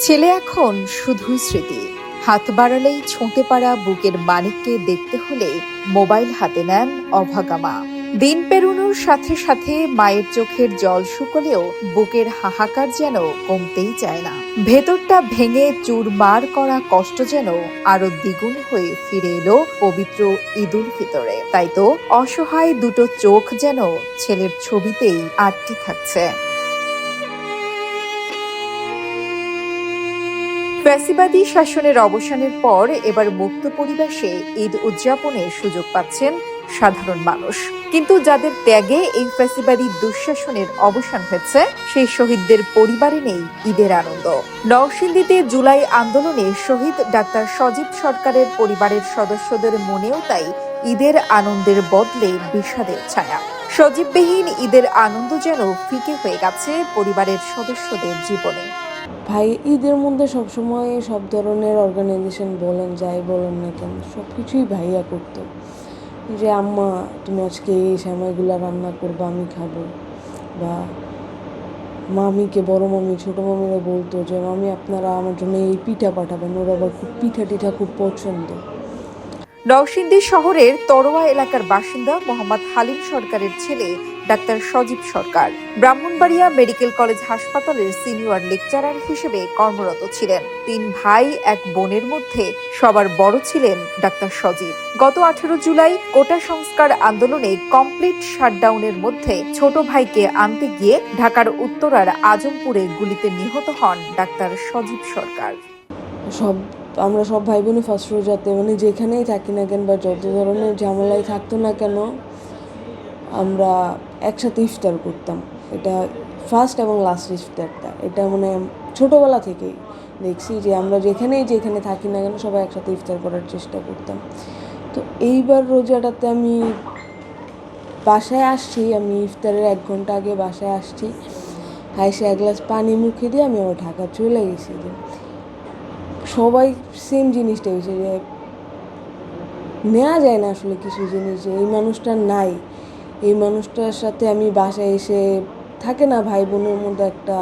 ছেলে এখন শুধুই স্মৃতি। হাত বাড়ালেই ছোঁটে পাড়া বুকের মানিককে দেখতে হলে মোবাইল হাতে নেন অভাগা মা। দিন পেরোনোর সাথে সাথে মায়ের চোখের জল শুকলেও বুকের হাহাকার যেন কমতেই চায় না। ভেতরটা ভেঙে চুর চুরমার করা কষ্ট যেন আরও দ্বিগুণ হয়ে ফিরে এলো পবিত্র ঈদুল ফিতরে। তাই তো অসহায় দুটো চোখ যেন ছেলের ছবিতেই আটকে থাকছে। ফ্যাসিবাদী শাসনের অবসানের পর এবার মুক্ত পরিবেশে ঈদ উদযাপনের সুযোগ পাচ্ছেন সাধারণ মানুষ। কিন্তু যাদের ত্যাগে এই ফ্যাসিবাদী দুঃশাসনের অবসান হয়েছে, সেই শহীদদের পরিবারে নেই ঈদের আনন্দ। নরসিংদীতে জুলাই আন্দোলনে শহীদ ডাক্তার সজীব সরকারের পরিবারের সদস্যদের মনেও তাই ঈদের আনন্দের বদলে বিষাদের ছায়া। সজীববিহীন ঈদের আনন্দ যেন ফিকে হয়ে গেছে পরিবারের সদস্যদের জীবনে। ভাই, ঈদের মধ্যে সবসময় সব ধরনের অর্গানাইজেশন বলেন, যাই বলেন না কেন সব কিছুই ভাইয়া করতো। যে, আম্মা, তুমি আজকে এই সময়গুলো রান্না করব, আমি খাব। বা, মামিকে, বড় মামি, ছোটো মামিরা বলতো যে, মামি, আপনারা আমার জন্য এই পিঠা পাঠাবেন। ওরা আবার খুব পিঠা টিঠা খুব পছন্দ। নরসিংদী শহরের তরোয়া এলাকার বাসিন্দা মোহাম্মদ হালিম সরকারের ছেলে ডাক্তার সজীব সরকার। ব্রাহ্মণবাড়িয়া মেডিকেল কলেজ হাসপাতালের সিনিয়র লেকচারার হিসেবে কর্মরত ছিলেন। তিন ভাই, এক বোনের মধ্যে সবার বড় ছিলেন ডাক্তার সজীব। গত আঠেরো জুলাই কোটা সংস্কার আন্দোলনে কমপ্লিট শাটডাউনের মধ্যে ছোট ভাইকে আনতে গিয়ে ঢাকার উত্তরার আজমপুরে গুলিতে নিহত হন ডাক্তার সজীব সরকার। সব আমরা সব ভাই বোনই ফার্স্ট রোজাতে মানে যেখানেই থাকি না কেন বা যত ধরনের ঝামেলাই থাকতো না কেন, আমরা একসাথে ইফতার করতাম। এটা ফার্স্ট এবং লাস্ট ইফতারটা। এটা মানে ছোটোবেলা থেকেই দেখছি যে আমরা যেখানেই যেখানে থাকি না কেন সবাই একসাথে ইফতার করার চেষ্টা করতাম। তো এইবার রোজাটাতে আমি বাসায় আসছি, আমি ইফতারের এক ঘণ্টা আগে বাসায় আসছি। হাইসে এক গ্লাস পানি মুখে দিয়ে আমি আমার ঢাকা চলে গেছি। সবাই সেম জিনিসটা হয়েছে যে নেওয়া যায় না আসলে কিছু জিনিস এই মানুষটা নাই। এই মানুষটার সাথে আমি বাসায় এসে থাকে না ভাই বোনের মধ্যে একটা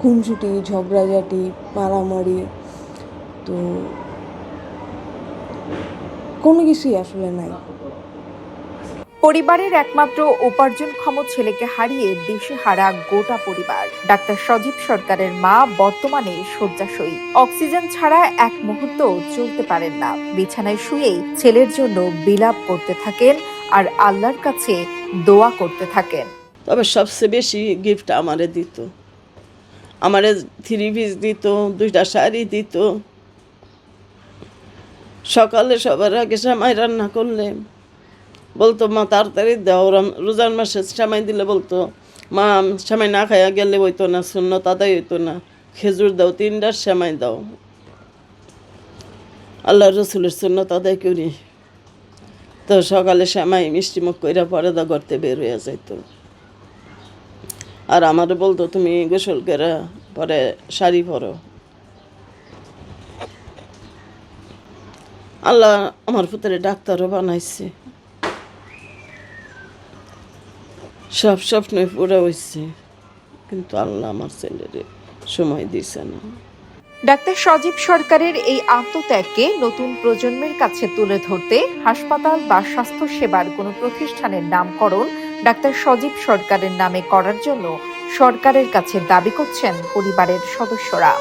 খুনসুটি, ঝগড়াঝাটি, মারামারি, তো কোনো কিছুই আসলে নাই। পরিবারের একমাত্র উপার্জনক্ষম ছেলেকে হারিয়ে দেশে হারা গোটা পরিবার। ডাক্তার সজীব সরকারের মা বর্তমানে শয্যাশয়ী। অক্সিজেন ছাড়া এক মুহূর্ত চলতে পারেন না। বিছানায় শুয়েই ছেলের জন্য বিলাপ করতে থাকেন আর আল্লাহর কাছে দোয়া করতে থাকেন। তবে সবচেয়ে বেশি গিফট আমারে দিত। আমারে থ্রি পিস দিত, দুইটা শাড়ি দিত। সকালে সবার আগে সামাই রান্না করলে বলতো, মা, তাড়াতাড়ি দাও রোজার মাসে সামাই দিলে বলতো, মা, সামাই না খাইয়া গেলে হইতো না শূন্য তাদাই হইতো না, খেজুর দাও তিনটার সামাই দাও। আল্লাহ রসুলের শূন্য তাদাই করি। তো সকালে সামাই মিষ্টি মুখ কইরা পরে দা করতে বের হয়ে যাইতো। আর আমার বলতো, তুমি গোসল করে পরে শাড়ি পরো। আল্লাহ আমার পুত্রে ডাক্তারও বানাইছে। সব স্বপ্ন পুরো হয়েছে কিন্তু আল্লাহ আমার ছেলেরে সময় দিছে না। ডাক্তার সজীব সরকারের এই আত্মত্যাগকে নতুন প্রজন্মের কাছে তুলে ধরতে হাসপাতাল বা স্বাস্থ্য সেবার কোনো প্রতিষ্ঠানের নামকরণ ডাক্তার সজীব সরকারের নামে করার জন্য সরকারের কাছে দাবি করছেন পরিবারের সদস্যরা।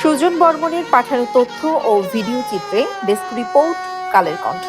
সুজন বর্মনের পাঠানো তথ্য ও ভিডিও চিত্রে ডেস্ক রিপোর্ট, কালের কণ্ঠ।